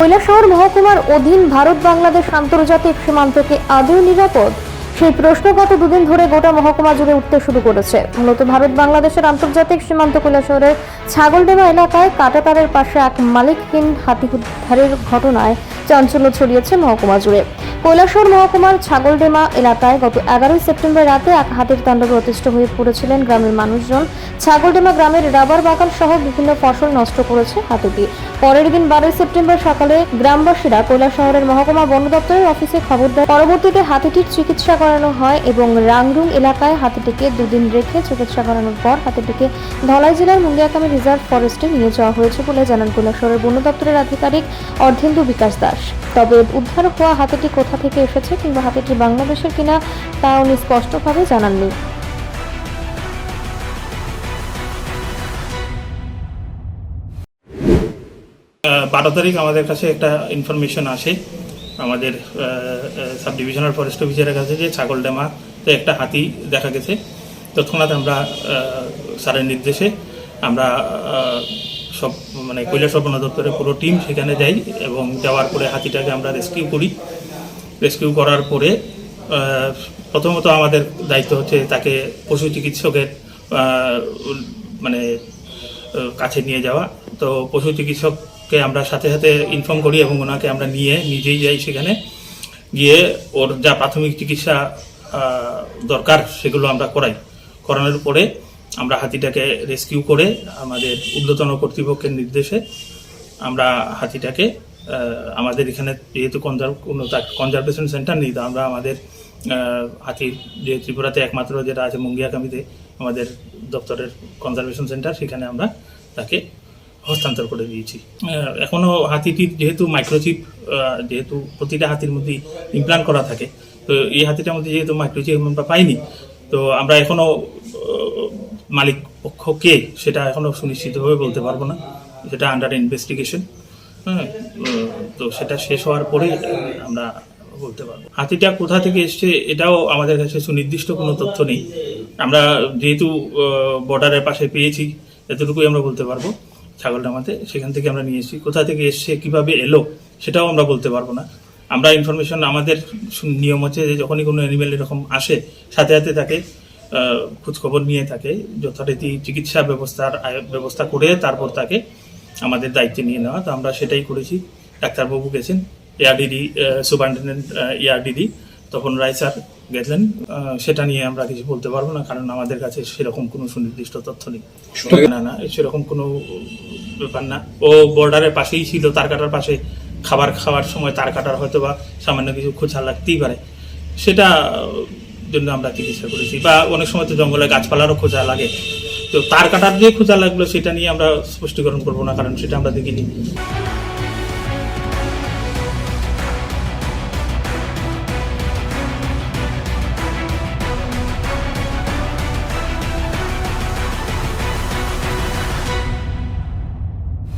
কৈলাসহর মহকুমার অধীন ভারত বাংলাদেশ আন্তর্জাতিক সীমান্তকে আদৌ নিরাপদ? সেই প্রশ্ন গত দুদিন ধরে গোটা মহকুমা জুড়ে উঠতে শুরু করেছে। মূলত ভারত বাংলাদেশের আন্তর্জাতিক সীমান্ত কৈলাসহরের ছাগলডেমা এলাকায় কাটাতারের পাশে এক মালিকহীন হাতি উদ্ধারের ঘটনায় চাঞ্চল্য ছড়িয়েছে মহকুমা জুড়ে। কৈলাসহর মহকুমার ছাগলডেমা এলাকায় গত এগারোই সেপ্টেম্বর রাতে এক হাতির তাণ্ডবে অতিষ্ঠ হয়ে পড়েছিলেন গ্রামের মানুষজন। ছাগলডেমা গ্রামের রাবার বাগান সহ বিভিন্ন ফসল নষ্ট করেছে হাতিটি। পরের দিন বারোই সেপ্টেম্বর সকালে গ্রামবাসীরা কৈলাসহরের মহকুমা বন দপ্তরের অফিসে খবর দেয়। পরবর্তীতে হাতিটির চিকিৎসা করানো হয় এবং রাংরুং এলাকায় হাতিটিকে দুদিন রেখে চিকিৎসা করানোর পর হাতিটিকে ধলাই জেলার মুন্ডিয়াকামী রিজার্ভ ফরেস্টে নিয়ে যাওয়া হয়েছে বলে জানান কৈলাসহরের বন দপ্তরের আধিকারিক অর্ধেন্দু বিকাশ দাস। তবে উদ্ধার হওয়া হাতিটি কোথা থেকে এসেছে কিংবা হাতিটি বাংলাদেশের কিনা তা উনি স্পষ্টভাবে জানাননি। বারো তারিখ আমাদের কাছে একটা ইনফরমেশন আসে। আমাদের সাব ডিভিশনাল ফরেস্ট অফিসারের কাছে যে ছাগল ছাগলডামাতে একটা হাতি দেখা গেছে। তৎক্ষণাৎ আমরা স্যারের নির্দেশে আমরা সব মানে কৈলাস বন দপ্তরের পুরো টিম সেখানে যাই এবং যাওয়ার পরে হাতিটাকে আমরা রেস্কিউ করি। রেস্কিউ করার পরে প্রথমত আমাদের দায়িত্ব হচ্ছে তাকে পশু চিকিৎসকের মানে কাছে নিয়ে যাওয়া। তো পশু চিকিৎসককে আমরা সাথে সাথে ইনফর্ম করি এবং ওনাকে আমরা নিয়ে নিজেই যাই সেখানে। গিয়ে ওর যা প্রাথমিক চিকিৎসা দরকার সেগুলো আমরা করাই। করানোর পরে আমরা হাতিটাকে রেস্কিউ করে আমাদের ঊর্ধ্বতন কর্তৃপক্ষের নির্দেশে আমরা হাতিটাকে আমাদের এখানে যেহেতু কনজার্ভ কোনো কনজারভেশন সেন্টার নেই, তো আমরা আমাদের হাতির যে ত্রিপুরাতে একমাত্র যেটা আছে মুঙ্গিয়াকামিতে, আমাদের দপ্তরের কনজারভেশন সেন্টার সেখানে আমরা তাকে হস্তান্তর করে দিয়েছি। এখনও এখনও হাতিটির যেহেতু মাইক্রোচিপ যেহেতু প্রতিটা হাতির মধ্যে ইমপ্লান্ট করা থাকে, তো এই হাতিটার মধ্যে যেহেতু মাইক্রোচিপ আমরা পাইনি তো আমরা এখনও মালিক পক্ষ কে সেটা এখনও সুনিশ্চিতভাবে বলতে পারব না। সেটা আন্ডার ইনভেস্টিগেশন হ্যাঁ তো সেটা শেষ হওয়ার পরে আমরা বলতে পারব। হাতিটা কোথা থেকে এসছে এটাও আমাদের কাছে সুনির্দিষ্ট কোনো তথ্য নেই। আমরা যেহেতু বর্ডারের পাশে পেয়েছি, এতটুকুই আমরা বলতে পারব। ছাগলটা আমাদের সেখান থেকে আমরা নিয়ে এসেছি। কোথা থেকে এসছে, কীভাবে এলো, সেটাও আমরা বলতে পারব না। আমরা ইনফরমেশন আমাদের নিয়ম হচ্ছে যে যখনই কোনো অ্যানিমেল এরকম আসে সাথে সাথে তাকে খোঁজখবর নিয়ে থাকে যথারীতি চিকিৎসা ব্যবস্থার ব্যবস্থা করে তারপর তাকে আমাদের দায়িত্বে নিয়ে নেওয়া। তো আমরা সেটাই করেছি। ডাক্তারবাবু গেছেন এআরডিডি সুপারিনটেন্ডেন্ট এআরডিডি তখন রায় স্যার গেলেন সেটা নিয়ে আমরা কিছু বলতে পারব না কারণ আমাদের কাছে সেরকম কোনো সুনির্দিষ্ট তথ্য নেই। না না সেরকম কোনো ব্যাপার না। ও বর্ডারের পাশেই ছিল তার কাটার পাশে খাবার খাওয়ার সময় তার কাটার হয়তো বা সামান্য কিছু খোঁচা লাগতেই পারে। সেটা জন্য আমরা চিকিৎসা করেছি। বা অনেক সময় তো জঙ্গলে গাছপালারও খোঁচা লাগে। তো তার কাটার যে খোঁচা লাগল, সেটা নিয়ে আমরা স্পষ্টীকরণ করব না, কারণ সেটা আমরা দেখিনি।